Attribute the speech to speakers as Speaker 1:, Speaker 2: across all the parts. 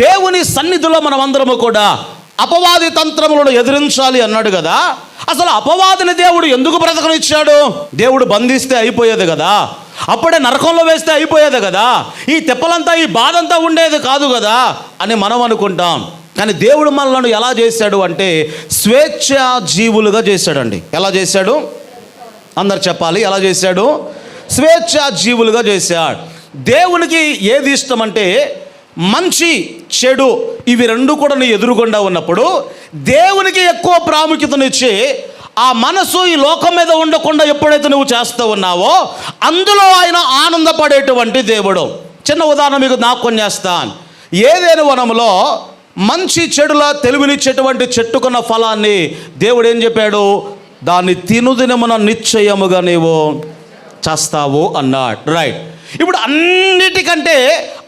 Speaker 1: దేవుని సన్నిధిలో మనం అందరము కూడా అపవాది తంత్రములను ఎదిరించాలి అన్నాడు కదా. అసలు అపవాదిని దేవుడు ఎందుకు బ్రతకనిచ్చాడు? దేవుడు బంధిస్తే అయిపోయేది కదా. అప్పుడే నరకంలో వేస్తే అయిపోయేది కదా. ఈ తెప్పలంతా ఈ బాధంతా ఉండేది కాదు కదా అని మనం అనుకుంటాం. కానీ దేవుడు మనలను ఎలా చేశాడు అంటే స్వేచ్ఛ జీవులుగా చేశాడండి. ఎలా చేశాడు? అందరు చెప్పాలి ఎలా చేశాడు? స్వేచ్ఛ జీవులుగా చేశాడు. దేవునికి ఏది ఇష్టం అంటే మంచి చెడు. ఇవి రెండు కూడా నీ ఎదురుకుండా ఉన్నప్పుడు దేవునికి ఎక్కువ ప్రాముఖ్యతనిచ్చి ఆ మనసు ఈ లోకం మీద ఉండకుండా ఎప్పుడైతే నువ్వు చేస్తూ ఉన్నావో అందులో ఆయన ఆనందపడేటువంటి దేవుడు. చిన్న ఉదాహరణ మీకు జ్ఞాపకం చేస్తాను. ఏదైనా వనంలో మంచి చెడుల తెలివినిచ్చేటువంటి చెట్టుకున్న ఫలాన్ని దేవుడు ఏం చెప్పాడు? దాన్ని తినుదినమున నిశ్చయముగా నీవు చేస్తావు అన్నాడు. రైట్. ఇప్పుడు అన్నిటికంటే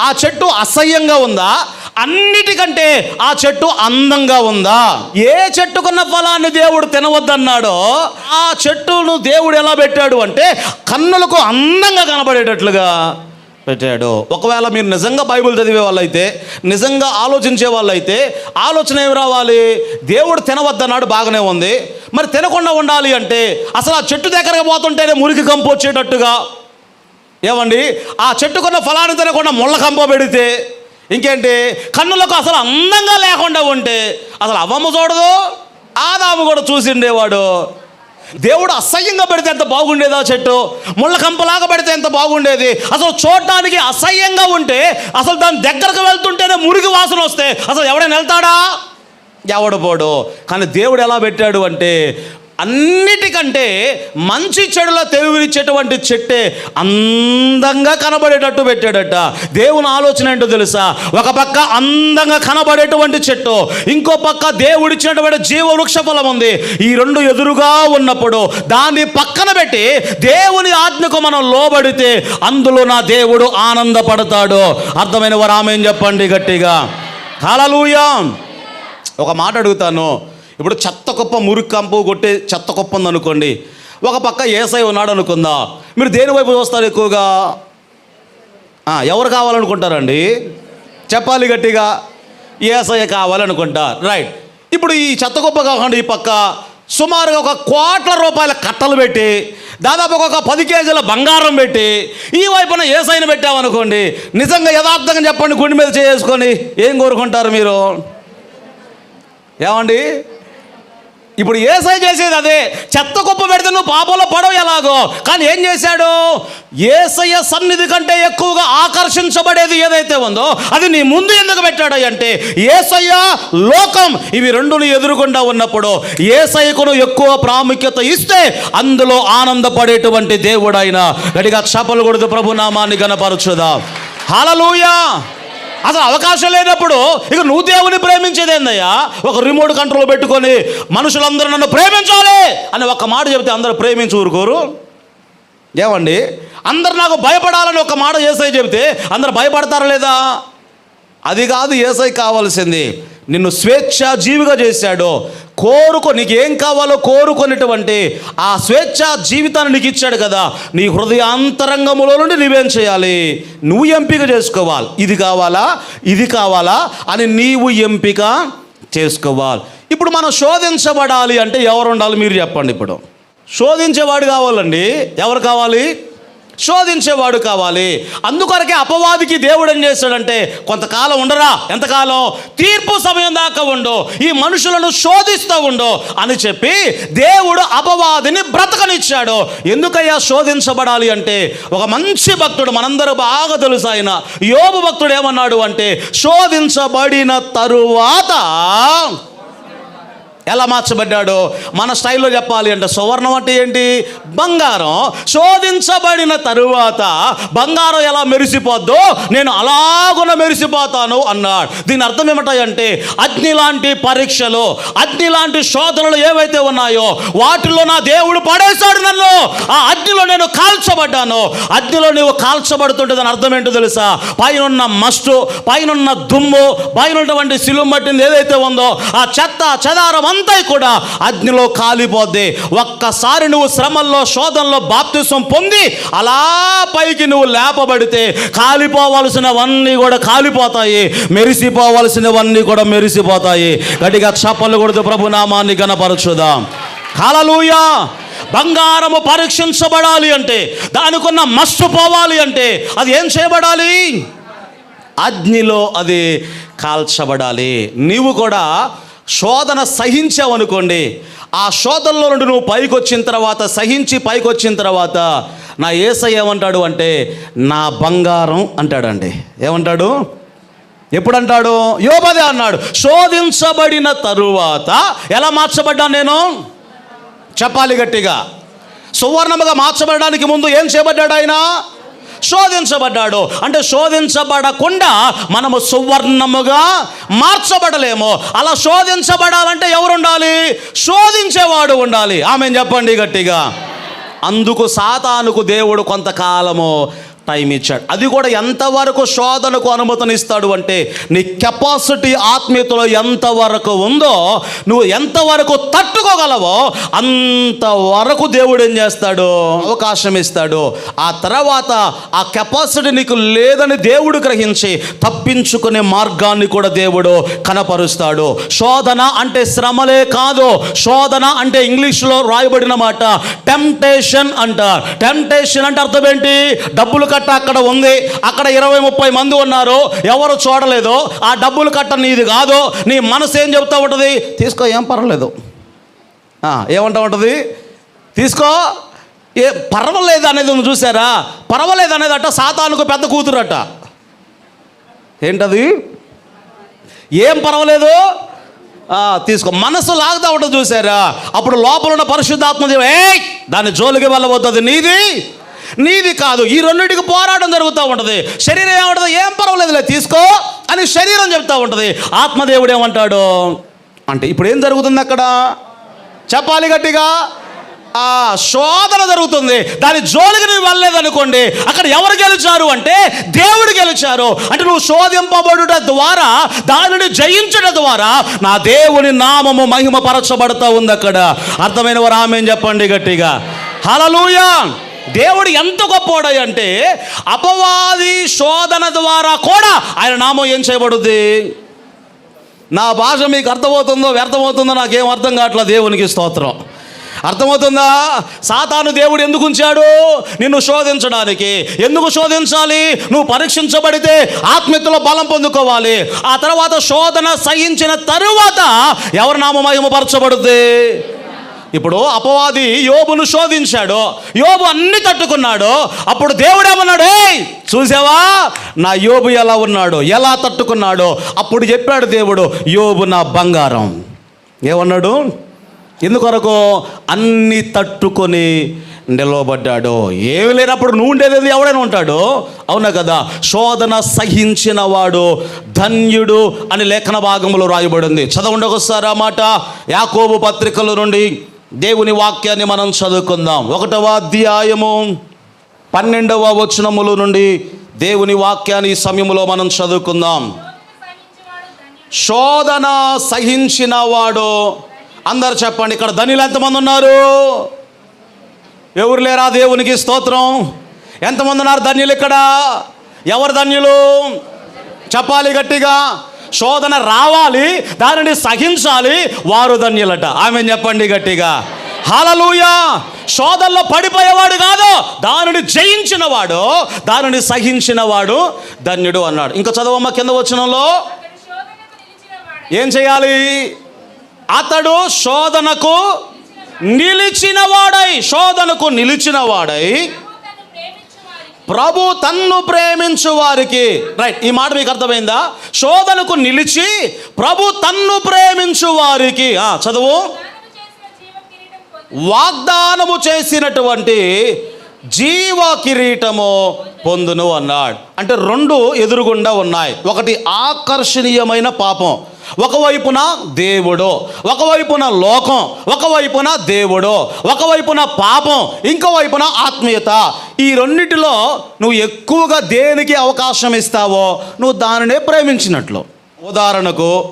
Speaker 1: ఆ చెట్టు అసహ్యంగా ఉందా? అన్నిటికంటే ఆ చెట్టు అందంగా ఉందా? ఏ చెట్టుకున్న ఫలాన్ని దేవుడు తినవద్దన్నాడో ఆ చెట్టును దేవుడు ఎలా పెట్టాడు అంటే కన్నులకు అందంగా కనబడేటట్లుగా పెట్టాడు. ఒకవేళ మీరు నిజంగా బైబిల్ చదివే వాళ్ళైతే నిజంగా ఆలోచించే వాళ్ళైతే ఆలోచన ఏమి రావాలి? దేవుడు తినవద్దన్నాడు బాగానే ఉంది. మరి తినకుండా ఉండాలి అంటే అసలు ఆ చెట్టు దగ్గరకు పోతుంటేనే మురికి కంపు వచ్చేటట్టుగా? ఏమండి? ఆ చెట్టుకున్న ఫలాన్ని తినకుండా ముళ్ళ కంప పెడితే ఇంకేంటి? కన్నులకు అసలు అందంగా లేకుండా ఉంటే అసలు అవ్వమ్మ చూడదు ఆదాము కూడా చూసిండేవాడు దేవుడు అసహ్యంగా పెడితే ఎంత బాగుండేదో చెట్టు? ముళ్ళ కంపలాగా పెడితే ఎంత బాగుండేది? అసలు చూడటానికి అసహ్యంగా ఉంటే అసలు దాని దగ్గరకు వెళ్తుంటేనే మురికి వాసన వస్తే అసలు ఎవడైనా వెళ్తాడా? ఎవడు పోడు. కానీ దేవుడు ఎలా పెట్టాడు అంటే అన్నిటికంటే మంచి చెడుల తెలివినిచ్చేటువంటి చెట్టే అందంగా కనబడేటట్టు పెట్టాడట. దేవుని ఆలోచన ఏంటో తెలుసా? ఒక పక్క అందంగా కనబడేటువంటి చెట్టు ఇంకో పక్క దేవుడిచ్చినటువంటి జీవ వృక్ష ఫలం ఉంది. ఈ రెండు ఎదురుగా ఉన్నప్పుడు దాన్ని పక్కన పెట్టి దేవుని ఆజ్ఞకు మనం లోబడితే అందులో నా దేవుడు ఆనందపడతాడు. అర్థమైన వారు ఆమె చెప్పండి గట్టిగా? హలలుయా ఒక మాట అడుగుతాను. ఇప్పుడు చెత్త కుప్ప మురికి కంపు కొట్టే చెత్త కుప్ప ఉందనుకోండి ఒక పక్క ఏసై ఉన్నాడు అనుకుందా. మీరు దేని వైపు చూస్తారు ఎక్కువగా? ఎవరు కావాలనుకుంటారండి? చెప్పాలి గట్టిగా. ఏసఐ కావాలనుకుంటా. రైట్. ఇప్పుడు ఈ చెత్త కుప్ప కాకుండా ఈ పక్క సుమారుగా ఒక కోట్ల రూపాయల కట్టలు పెట్టి దాదాపు ఒక పది కేజీల బంగారం పెట్టి ఈ వైపున ఏసైన పెట్టామనుకోండి నిజంగా యథార్థంగా చెప్పండి గుండె మీద చేసుకొని ఏం కోరుకుంటారు మీరు? ఏమండి? ఇప్పుడు ఏసై చేసేది అదే. చెత్త కుప్ప పెడితే నువ్వు పాపంలో పడవు ఎలాగో. కానీ ఏం చేశాడు? ఏసయ్య సన్నిధి కంటే ఎక్కువగా ఆకర్షించబడేది ఏదైతే ఉందో అది నీ ముందు ఎందుకు పెట్టాడు అంటే ఏసయ్య లోకం ఇవి రెండును ఎదురుకుండా ఉన్నప్పుడు ఏసయ్యకును ఎక్కువ ప్రాముఖ్యత ఇస్తే అందులో ఆనందపడేటువంటి దేవుడైన. గడిగా క్షపలు కొడుతూ ప్రభు నామాన్ని గనపరచుదా. హలలుయా అసలు అవకాశం లేనప్పుడు ఇక నువ్వు దేవుని ప్రేమించేది ఏందయ్యా ఒక రిమోట్ కంట్రోల్ పెట్టుకొని మనుషులందరూ నన్ను ప్రేమించాలి అని ఒక మాట చెబితే అందరూ ప్రేమించి ఊరుకోరు. ఏమండి? అందరు నాకు భయపడాలని ఒక మాట ఏసై చెబితే అందరు భయపడతారా లేదా? అది కాదు ఏసై కావాల్సింది. నిన్ను స్వేచ్ఛా జీవిగా చేశాడో కోరుకో నీకు ఏం కావాలో కోరుకునేటువంటి ఆ స్వేచ్ఛ జీవితాన్ని నీకు ఇచ్చాడు కదా నీ హృదయాంతరంగములో నుండి నువ్వేం చేయాలి? నువ్వు ఎంపిక చేసుకోవాలి. ఇది కావాలా? ఇది కావాలా? అని నీవు ఎంపిక చేసుకోవాలి. ఇప్పుడు మనం శోధించబడాలి అంటే ఎవరు ఉండాలి? మీరు చెప్పండి ఇప్పుడు. శోధించేవాడు కావాలండి. ఎవరు కావాలి? శోధించేవాడు కావాలి. అందుకొరకే అపవాదికి దేవుడు ఏం చేశాడంటే కొంతకాలం ఉండరా ఎంతకాలం? తీర్పు సమయం దాకా ఉండు ఈ మనుషులను శోధిస్తూ ఉండు అని చెప్పి దేవుడు అపవాదిని బ్రతకనిచ్చాడు. ఎందుకయ్యా శోధించబడాలి అంటే ఒక మంచి భక్తుడు మనందరూ బాగా తెలుసు ఆయన. యోబు భక్తుడు ఏమన్నాడు అంటే శోధించబడిన తరువాత ఎలా మార్చబడ్డాడు మన స్టైల్లో చెప్పాలి అంటే సువర్ణం అంటే ఏంటి? బంగారం. శోధించబడిన తరువాత బంగారం ఎలా మెరిసిపోద్దో? నేను అలాగున మెరిసిపోతాను అన్నాడు. దీని అర్థం ఏమిటాయంటే అగ్ని లాంటి పరీక్షలు అగ్ని లాంటి శోధనలు ఏవైతే ఉన్నాయో వాటిలో నా దేవుడు పడేశాడు నన్ను. ఆ అగ్నిలో నేను కాల్చబడ్డాను. అగ్నిలో నీవు కాల్చబడుతుంటే దాని అర్థం ఏంటో తెలుసా? పైన మస్టు పైన దుమ్ము పైన ఉన్నటువంటి సిలుం పట్టింది ఏదైతే ఉందో ఆ చెత్త చెదారం అంతా కూడా అగ్నిలో కాలిపోద్ది ఒక్కసారి నువ్వు శ్రమల్లో శోధనలో బాప్తిసం పొంది అలా పైకి నువ్వు లేపబడితే కాలిపోవలసినవన్నీ కూడా కాలిపోతాయి. మెరిసిపోవలసినవన్నీ కూడా మెరిసిపోతాయి. గట్టిగా చప్పలు కొడుతూ ప్రభు నామాన్ని గణపరచుదాం హల్లెలూయా! బంగారము పరీక్షించబడాలి అంటే దానికున్న మస్సు పోవాలి అంటే అది ఏం చేయబడాలి? అగ్నిలో అది కాల్చబడాలి. నీవు కూడా శోధన సహించావు అనుకోండి ఆ శోధనలో నుండి నువ్వు పైకి వచ్చిన తర్వాత సహించి పైకి వచ్చిన తర్వాత నా ఏసై ఏమంటాడు అంటే నా బంగారం అంటాడండి. ఏమంటాడు? ఎప్పుడు అంటాడు యోబదే అన్నాడు. శోధించబడిన తరువాత ఎలా మార్చబడ్డాను నేను? చెప్పాలి గట్టిగా. సువర్ణముగా మార్చబడడానికి ముందు ఏం చేయబడ్డాడు ఆయన? శోధించబడ్డాడు. అంటే శోధించబడకుండా మనము సువర్ణముగా మార్చబడలేము. అలా శోధించబడాలంటే ఎవరు ఉండాలి శోధించేవాడు ఉండాలి. ఆమె చెప్పండి గట్టిగా. అందుకు సాతానుకు దేవుడు కొంతకాలము టైం ఇచ్చాడు. అది కూడా ఎంతవరకు శోధనకు అనుమతినిస్తాడు అంటే నీ కెపాసిటీ ఆత్మీయతలో ఎంతవరకు ఉందో నువ్వు ఎంతవరకు తట్టుకోగలవో అంతవరకు దేవుడు ఏం చేస్తాడు? అవకాశం ఇస్తాడు. ఆ తర్వాత ఆ కెపాసిటీ నీకు లేదని దేవుడు గ్రహించి తప్పించుకునే మార్గాన్ని కూడా దేవుడు కనపరుస్తాడు. శోధన అంటే శ్రమలే కాదు. శోధన అంటే ఇంగ్లీష్లో రాయబడిన మాట టెంప్టేషన్ అంటారు. టెంప్టేషన్ అంటే అర్థం ఏంటి? డబ్బులు కట్ట అక్కడ ఉంది. అక్కడ ఇరవై ముప్పై మంది ఉన్నారు ఎవరు చూడలేదు ఆ డబ్బులు కట్ట నీది కాదు నీ మనసు ఏం చెప్తా ఉంటుంది? తీసుకో ఏం పర్వాలేదు. ఏమంటా ఉంటుంది? తీసుకో. ఏ పర్వాలేదు అనేది ఉంది చూసారా? పర్వాలేదు అనేది అట సాతానుకు పెద్ద కూతురట. ఏంటది? ఏం పర్వాలేదు? తీసుకో. మనసు లాగుతా ఉంటుంది చూసారా? అప్పుడు లోపల ఉన్న పరిశుద్ధాత్మ దేవ ఏ దాని జోలికి వెళ్ళబోతుంది నీది. నీది కాదు. ఈ రెండింటికి పోరాటం జరుగుతూ ఉంటుంది. శరీరం ఏమంటుంది? ఏం పర్వాలేదులే తీసుకో అని శరీరం చెప్తూ ఉంటుంది. ఆత్మదేవుడు ఏమంటాడు? అంటే ఇప్పుడు ఏం జరుగుతుంది అక్కడ? చెప్పాలి గట్టిగా. ఆ శోధన జరుగుతుంది. దాని జోలికి నువ్వు వెళ్ళలేదనుకోండి అక్కడ ఎవరు గెలిచారు అంటే దేవుడు గెలిచారు. అంటే నువ్వు శోధింపబడుట ద్వారా దానిని జయించడం ద్వారా నా దేవుని నామము మహిమపరచబడుతూ ఉంది అక్కడ. అర్థమైన వారు ఆమె చెప్పండి గట్టిగా? హలలుయా దేవుడు ఎంత గొప్పవాడు అంటే అపవాది శోధన ద్వారా కూడా ఆయన నామం ఏం చేయబడుద్ది? నా భాష మీకు అర్థమవుతుందో వ్యర్థమవుతుందో నాకేం అర్థం కావట్లేదు దేవునికి స్తోత్రం. అర్థమవుతుందా? సాతాను దేవుడు ఎందుకు ఉంచాడు? నిన్ను శోధించడానికి. ఎందుకు శోధించాలి? నువ్వు పరీక్షించబడితే ఆత్మీయతలో బలం పొందుకోవాలి. ఆ తర్వాత శోధన సహించిన తరువాత ఎవరి నామ మహిమపరచబడుద్ది ఇప్పుడు అపవాది యోబును శోధించాడు. యోబు అన్ని తట్టుకున్నాడు. అప్పుడు దేవుడు ఏమన్నాడు? చూసావా? నా యోబు ఎలా ఉన్నాడు? ఎలా తట్టుకున్నాడు? అప్పుడు చెప్పాడు దేవుడు యోబు నా బంగారం. ఏమన్నాడు? ఎందుకొరకు అన్ని తట్టుకొని నిలవబడ్డాడు. ఏమి లేనప్పుడు నువ్వు ఉండేది ఎవడైనా ఉంటాడు. అవునా కదా? శోధన సహించిన వాడు ధన్యుడు అని లేఖన భాగంలో రాయబడింది. చదవండి ఒకసారి ఆ మాట. యాకోబు పత్రికల నుండి దేవుని వాక్యాన్ని మనం చదువుకుందాం. ఒకటవ అధ్యాయము పన్నెండవ వచనముల నుండి దేవుని వాక్యాన్ని ఈ సమయంలో మనం చదువుకుందాం. శోధన సహించిన వాడు అందరు చెప్పండి ఇక్కడ ధనిలు ఎంతమంది ఉన్నారు? ఎవరు లేరా దేవునికి స్తోత్రం? ఎంతమంది ఉన్నారు ధన్యులు ఇక్కడ? ఎవరు ధన్యులు చెప్పాలి గట్టిగా. శోధన రావాలి దానిని సహించాలి వారు ధన్యులట ఆమె చెప్పండి గట్టిగా. హలలుయా శోధనలో పడిపోయేవాడు కాదు దానిని జయించిన వాడు దానిని సహించిన వాడు ధన్యుడు అన్నాడు. ఇంకా చదవమ్మ కింద వచ్చినంలో ఏం చేయాలి? అతడు శోధనకు నిలిచినవాడై శోధనకు నిలిచిన వాడై ప్రభు తన్ను ప్రేమించు వారికి. రైట్ ఈ మాట మీకు అర్థమైందా? శోధనకు నిలిచి ప్రభు తన్ను ప్రేమించు వారికి. ఆ, చదువు. వాగ్దానము చేసినటువంటి జీవ కిరీటము పొందును అన్నాడు. అంటే రెండు ఎదురుగుండా ఉన్నాయి. ఒకటి ఆకర్షణీయమైన పాపం ఒకవైపున దేవుడు ఒకవైపున లోకం ఒకవైపున దేవుడు ఒకవైపున పాపం ఇంకోవైపున ఆత్మీయత. ఈ రెండిటిలో నువ్వు ఎక్కువగా దేనికి అవకాశం ఇస్తావో నువ్వు దానినే ప్రేమించినట్లు. ఉదాహరణకు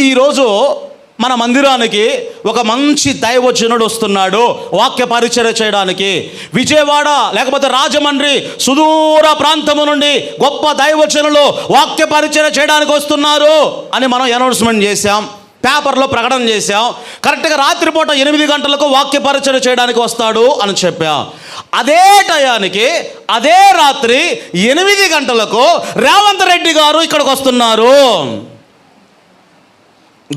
Speaker 1: ఈరోజు మన మందిరానికి ఒక మంచి దైవజనుడు వస్తున్నాడు. వాక్య పరిచయ చేయడానికి. విజయవాడ లేకపోతే రాజమండ్రి సుదూర ప్రాంతము నుండి గొప్ప దైవజనులు వాక్య పరిచయ చేయడానికి వస్తున్నారు అని మనం అనౌన్స్మెంట్ చేశాం. పేపర్లో ప్రకటన చేశాం. కరెక్ట్గా రాత్రిపూట ఎనిమిది గంటలకు వాక్య పరిచయ చేయడానికి వస్తాడు అని చెప్పాం. అదే టయానికి అదే రాత్రి ఎనిమిది గంటలకు రేవంత్ రెడ్డి గారు ఇక్కడికి వస్తున్నారు.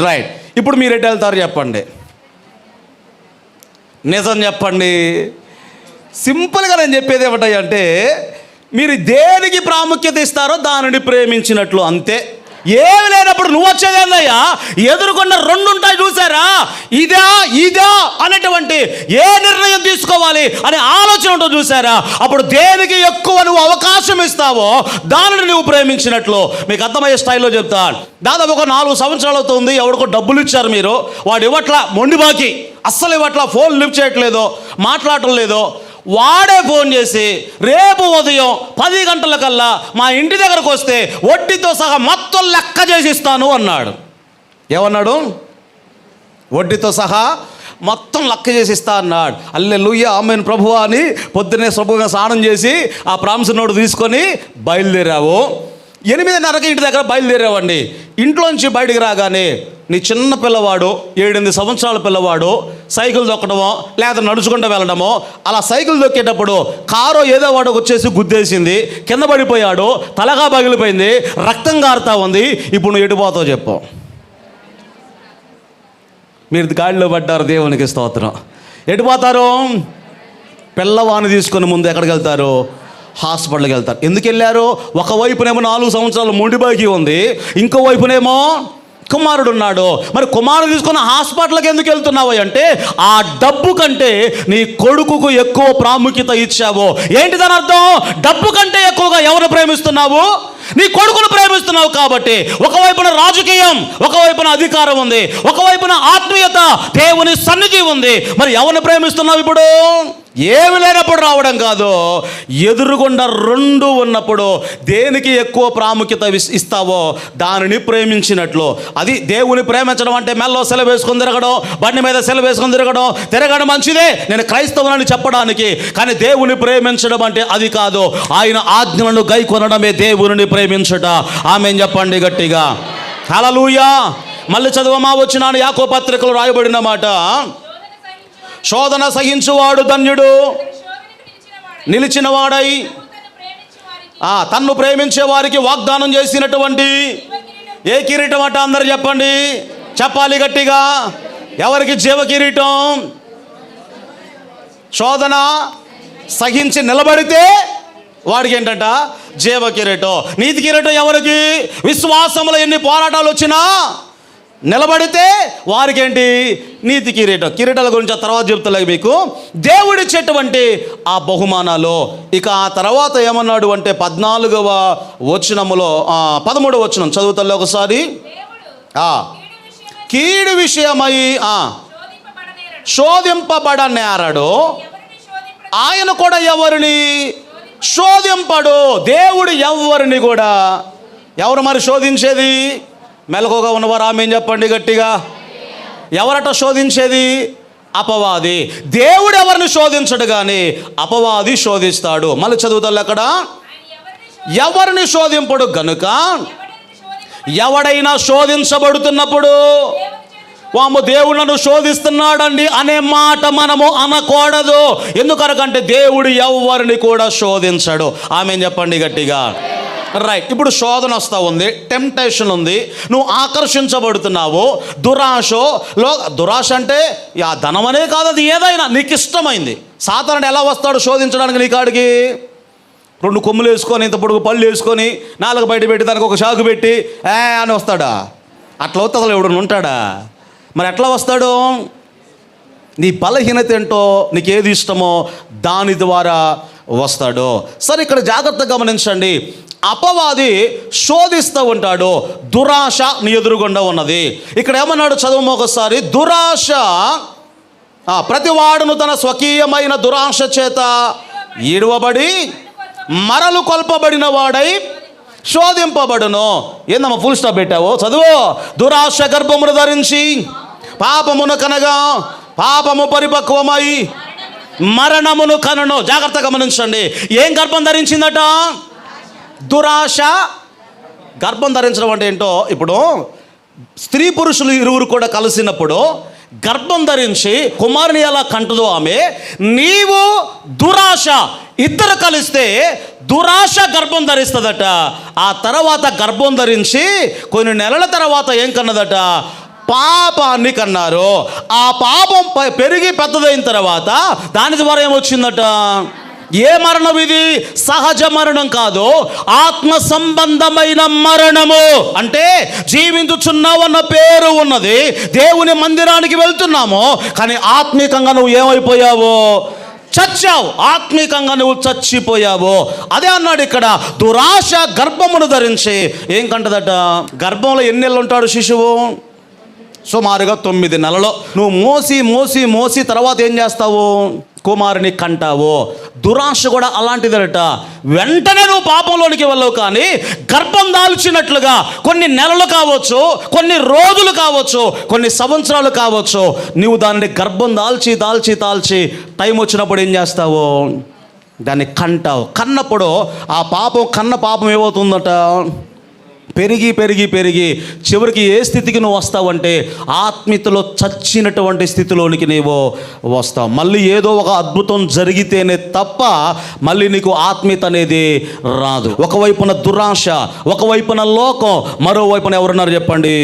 Speaker 1: రైట్. ఇప్పుడు మీరు ఎటు వెళ్తారు చెప్పండి. నిజం చెప్పండి. సింపుల్గా నేను చెప్పేది ఏమిటంటే మీరు దేనికి ప్రాముఖ్యత ఇస్తారో దానిని ప్రేమించినట్లు అంతే. ఏమి లేనప్పుడు నువ్వు వచ్చేదేందయ్యా ఎదుర్కొన్న రెండు ఉంటాయి చూసారా? ఇదా ఇదా అనేటువంటి ఏ నిర్ణయం తీసుకోవాలి అనే ఆలోచన ఉంటుంది చూసారా? అప్పుడు దేనికి ఎక్కువ నువ్వు అవకాశం ఇస్తావో దానిని నువ్వు ప్రేమించినట్లు. మీకు అర్థమయ్యే స్థాయిలో చెప్తాను. దాదాపు ఒక నాలుగు సంవత్సరాలు అవుతుంది ఎవరికో డబ్బులు ఇచ్చారు మీరు. వాడు ఇవ్వట్లా మొండి బాకి. అస్సలు ఇవ్వట్లా ఫోన్ లిఫ్ట్ చేయట్లేదు మాట్లాడటం లేదో. వాడే ఫోన్ చేసి రేపు ఉదయం పది గంటలకల్లా మా ఇంటి దగ్గరకు వస్తే వడ్డీతో సహా మొత్తం లెక్క చేసి ఇస్తాను అన్నాడు. ఏమన్నాడు? వడ్డీతో సహా మొత్తం లెక్క చేసిస్తా అన్నాడు. అల్లె లూయ ఆమెను ప్రభువా అని పొద్దున్నే శుభ్రంగా స్నానం చేసి ఆ ప్రాంశ నోడు తీసుకొని బయలుదేరావు. ఎనిమిదిన్నరకి ఇంటి దగ్గర బయలుదేరావండి. ఇంట్లోంచి బయటికి రాగానే నీ చిన్న పిల్లవాడు ఏడెనిమిది సంవత్సరాల పిల్లవాడు సైకిల్ దొక్కడమో లేదా నడుచుకుంటూ వెళ్ళడమో అలా సైకిల్ దొక్కేటప్పుడు కారు ఏదో వాడు వచ్చేసి గుద్దేసింది కింద పడిపోయాడు తలగా పగిలిపోయింది రక్తం కారుతా ఉంది ఇప్పుడు నువ్వు ఎటుపోతావు చెప్పు. మీరు గాడిలో పడ్డారు దేవునికి స్తోత్రం. ఎటు పోతారు? పిల్లవాడిని తీసుకొని ముందు ఎక్కడికి వెళ్తారు? హాస్పిటల్కి వెళ్తారు. ఎందుకు వెళ్ళారు? ఒకవైపునేమో నాలుగు సంవత్సరాలు మొండి ఉంది ఇంకో వైపునేమో కుమారుడు ఉన్నాడు మరి కుమారుడు తీసుకున్న హాస్పిటల్కి ఎందుకు వెళ్తున్నావు అంటే ఆ డబ్బు కంటే నీ కొడుకుకు ఎక్కువ ప్రాముఖ్యత ఇచ్చావు. ఏంటి దాని అర్థం? డబ్బు కంటే ఎక్కువగా ఎవరు ప్రేమిస్తున్నావు? నీ కొడుకును ప్రేమిస్తున్నావు కాబట్టి. ఒకవైపున రాజకీయం ఒకవైపున అధికారం ఉంది ఒకవైపున ఆత్మీయత దేవుని సన్నిధి ఉంది. మరి ఎవరిని ప్రేమిస్తున్నావు ఇప్పుడు? ఏమి లేనప్పుడు రావడం కాదు ఎదురుగుండా రెండు ఉన్నప్పుడు దేనికి ఎక్కువ ప్రాముఖ్యత ఇస్తావో దానిని ప్రేమించినట్లు. అది దేవుని ప్రేమించడం అంటే మెల్లో సెలవు వేసుకొని తిరగడం బండి మీద సెలవు వేసుకొని తిరగడం. తిరగడం మంచిదే నేను క్రైస్తవులని చెప్పడానికి కానీ దేవుని ప్రేమించడం అంటే అది కాదు. ఆయన ఆజ్ఞలను గై కొనడమే దేవుని ప్రేమించట. ఆమె చెప్పండి గట్టిగా? హలలుయా మళ్ళీ చదువమా? వచ్చినాను. యాకో పత్రికలు రాయబడిన మాట. శోధన సహించువాడు ధన్యుడు. నిలిచిన వాడై ఆ, తన్ను ప్రేమించే వారికి వాగ్దానం చేసినటువంటి ఏ కిరీటం అట అందరు చెప్పండి. చెప్పాలి గట్టిగా. ఎవరికి జీవ కిరీటం? శోధన సహించి నిలబడితే వాడికి ఏంటంట? జీవ కిరీటం. నీతి కిరీటం ఎవరికి? విశ్వాసంలో ఎన్ని పోరాటాలు వచ్చినా నిలబడితే వారికి ఏంటి నీతి కిరీటం. కిరీటాల గురించి ఆ తర్వాత చెప్తలేదు మీకు. దేవుడిచ్చేటువంటి ఆ బహుమానాలు. ఇక ఆ తర్వాత ఏమన్నాడు అంటే పద్నాలుగవ వచనములో పదమూడవ వచనం. చదువుతలే ఒకసారి. కీడు విషయమై ఆ, శోధింపబడనేరడు. ఆయన కూడా ఎవరిని? శోధింపడు. దేవుడు ఎవరిని కూడా? ఎవరు మరి శోధించేది? మెలకుగా ఉన్నవారు ఆమె చెప్పండి గట్టిగా? ఎవరట శోధించేది? అపవాది. దేవుడు ఎవరిని శోధించడు కానీ అపవాది శోధిస్తాడు. మళ్ళీ చదువుతాడు అక్కడ ఎవరిని శోధింపడు గనుక? ఎవడైనా శోధించబడుతున్నప్పుడు వాము దేవుడు నన్ను శోధిస్తున్నాడండి అనే మాట మనము అనకూడదు. ఎందుకనకంటే దేవుడు ఎవరిని కూడా శోధించడు. ఆమె చెప్పండి గట్టిగా? రైట్ ఇప్పుడు శోధన వస్తూ ఉంది. టెంప్టేషన్ ఉంది. నువ్వు ఆకర్షించబడుతున్నావు దురాశో లో దురాశ అంటే ఆ ధనమనే కాదు అది ఏదైనా నీకు ఇష్టమైంది. సాధారణ ఎలా వస్తాడు శోధించడానికి నీ కాడికి? రెండు కొమ్ములు వేసుకొని ఇంత పొడుగు పళ్ళు వేసుకొని నాలుగు బయట పెట్టి దానికి ఒక షాకు పెట్టి ఏ అని వస్తాడా? అట్లా వస్తే అసలు ఎవడన్నా ఉంటాడా? మరి ఎట్లా వస్తాడు? నీ బలహీనత ఏంటో నీకు ఏది ఇష్టమో దాని ద్వారా వస్తాడు. సరే ఇక్కడ జాగ్రత్తగా గమనించండి. అపవాది శోధిస్తూ ఉంటాడు. దురాశ నీ ఎదురుగుండా ఉన్నది. ఇక్కడ ఏమన్నాడు చదువు ఒకసారి దురాశ ప్రతివాడును తన స్వకీయమైన దురాశ చేత ఈడవబడి మరలు కొల్పబడిన వాడై శోధింపబడును. ఏందమ్మా ఫుల్ స్టాప్ పెట్టావు? చదువు. దురాశ గర్భమును ధరించి పాపమును కనగా పాపము పరిపక్వమై మరణమును కనను. జాగ్రత్త గమనించండి. ఏం గర్భం ధరించిందట? దురాశ గర్భం ధరించడం అంటే ఏంటో ఇప్పుడు స్త్రీ పురుషులు ఇరువురు కూడా కలిసినప్పుడు గర్భం ధరించి కుమారుని ఎలా కంటదో ఆమె నీవు దురాశ ఇద్దరు కలిస్తే దురాశ గర్భం ధరిస్తుందట. ఆ తర్వాత గర్భం ధరించి కొన్ని నెలల తర్వాత ఏం కన్నదట? పాపాన్ని కన్నారు. ఆ పాపం పెరిగి పెద్దదైన తర్వాత దాని ద్వారా ఏమొచ్చిందట? ఏ మరణం ఇది? సహజ మరణం కాదు. ఆత్మ సంబంధమైన మరణము. అంటే జీవించుచున్నావన్న పేరు ఉన్నది. దేవుని మందిరానికి వెళ్తున్నాము. కానీ ఆత్మీకంగా నువ్వు ఏమైపోయావు? చచ్చావు. ఆత్మీకంగా నువ్వు చచ్చిపోయావు. అదే అన్నాడు ఇక్కడ. దురాశ గర్భమును ధరించి. ఏం కంటదట? గర్భంలో ఎన్ని నెలలు ఉంటాడు శిశువు? సుమారుగా తొమ్మిది నెలలో. నువ్వు మోసి మోసి మోసి తర్వాత ఏం చేస్తావు? కుమారుని కంటావు? దురాశ కూడా అలాంటిదట. వెంటనే నువ్వు పాపంలోనికి వెళ్ళవు కానీ గర్భం దాల్చినట్లుగా కొన్ని నెలలు కావచ్చు కొన్ని రోజులు కావచ్చు కొన్ని సంవత్సరాలు కావచ్చు నువ్వు దాన్ని గర్భం దాల్చి దాల్చి దాల్చి టైం వచ్చినప్పుడు ఏం చేస్తావు? దాన్ని కంటావు. కన్నప్పుడు ఆ పాపం కన్న పాపం ఏమవుతుందట? పెరిగి పెరిగి పెరిగి చివరికి ఏ స్థితికి నువ్వు వస్తావంటే ఆత్మీయతలో చచ్చినటువంటి స్థితిలోనికి నీవు వస్తావు. మళ్ళీ ఏదో ఒక అద్భుతం జరిగితేనే తప్ప మళ్ళీ నీకు ఆత్మీయత అనేది రాదు. ఒకవైపున దురాశ ఒకవైపున లోకం మరోవైపున ఎవరున్నారు చెప్పండి?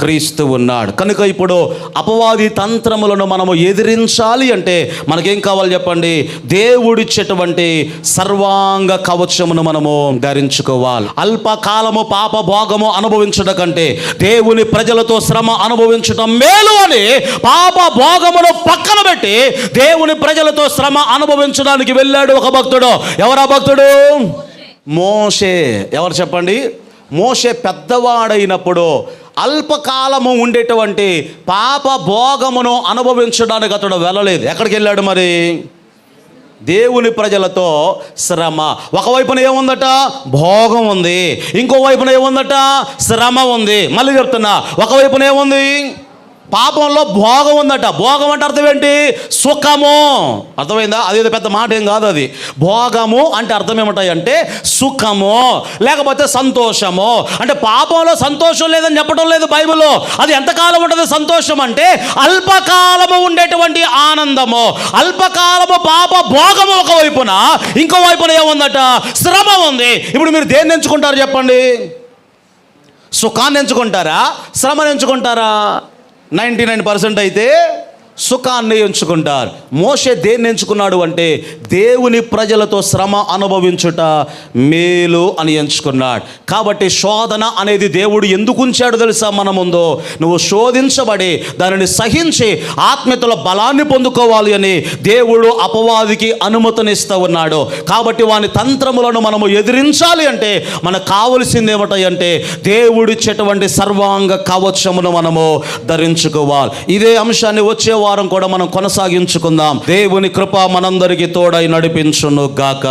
Speaker 1: క్రీస్తు ఉన్నాడు. కనుక ఇప్పుడు అపవాది తంత్రములను మనము ఎదిరించాలి అంటే మనకేం కావాలి చెప్పండి? దేవుడిచ్చేటువంటి సర్వాంగ కవచమును మనము ధరించుకోవాలి. అల్పకాలము పాప భోగము అనుభవించడం కంటే దేవుని ప్రజలతో శ్రమ అనుభవించడం మేలు అని పాప భోగమును పక్కన పెట్టి దేవుని ప్రజలతో శ్రమ అనుభవించడానికి వెళ్ళాడు ఒక భక్తుడు. ఎవరా భక్తుడు? మోషే. ఎవరు చెప్పండి? మోషే పెద్దవాడైనప్పుడు అల్పకాలము ఉండేటువంటి పాప భోగమును అనుభవించడానికి అతడు వెళ్ళలేదు. ఎక్కడికి వెళ్ళాడు మరి? దేవుని ప్రజలతో శ్రమ. ఒకవైపున ఏముందట? భోగం ఉంది. ఇంకో వైపున ఏముందట? శ్రమ ఉంది. మళ్ళీ చెప్తున్నా. ఒకవైపున ఏముంది? పాపంలో భోగం ఉందట. భోగం అంటే అర్థం ఏంటి? సుఖము. అర్థమైందా? అది పెద్ద మాట ఏం కాదు అది. భోగము అంటే అర్థం ఏమిటాయి అంటే సుఖము లేకపోతే సంతోషము. అంటే పాపంలో సంతోషం లేదని చెప్పడం లేదు బైబిల్లో. అది ఎంతకాలం ఉంటుంది సంతోషం అంటే? అల్పకాలము ఉండేటువంటి ఆనందము. అల్పకాలము పాప భోగము ఒక వైపున ఇంకో వైపున ఏముందట? శ్రమ ఉంది. ఇప్పుడు మీరు దేన్ని ఎంచుకుంటారు చెప్పండి? సుఖాన్ని ఎంచుకుంటారా? శ్రమను ఎంచుకుంటారా? నైంటీ నైన్ పర్సెంట్ అయితే సుఖాన్ని ఎంచుకుంటారు. మోషే దేన్ని ఎంచుకున్నాడు అంటే దేవుని ప్రజలతో శ్రమ అనుభవించుట మేలు అని ఎంచుకున్నాడు. కాబట్టి శోధన అనేది దేవుడు ఎందుకు ఉంచాడు తెలుసా మన ముందు? నువ్వు శోధించబడి దానిని సహించి ఆత్మీయతల బలాన్ని పొందుకోవాలి అని దేవుడు అపవాదికి అనుమతినిస్తూ ఉన్నాడు. కాబట్టి వాని తంత్రములను మనము ఎదిరించాలి అంటే మనకు కావలసింది ఏమిటంటే దేవుడిచ్చేటువంటి సర్వాంగ కవచమును మనము ధరించుకోవాలి. ఇదే అంశాన్ని వచ్చేవారు వారం కూడా మనం కొనసాగించుకుందాం. దేవుని కృప మనందరికీ తోడై నడిపించును గాక.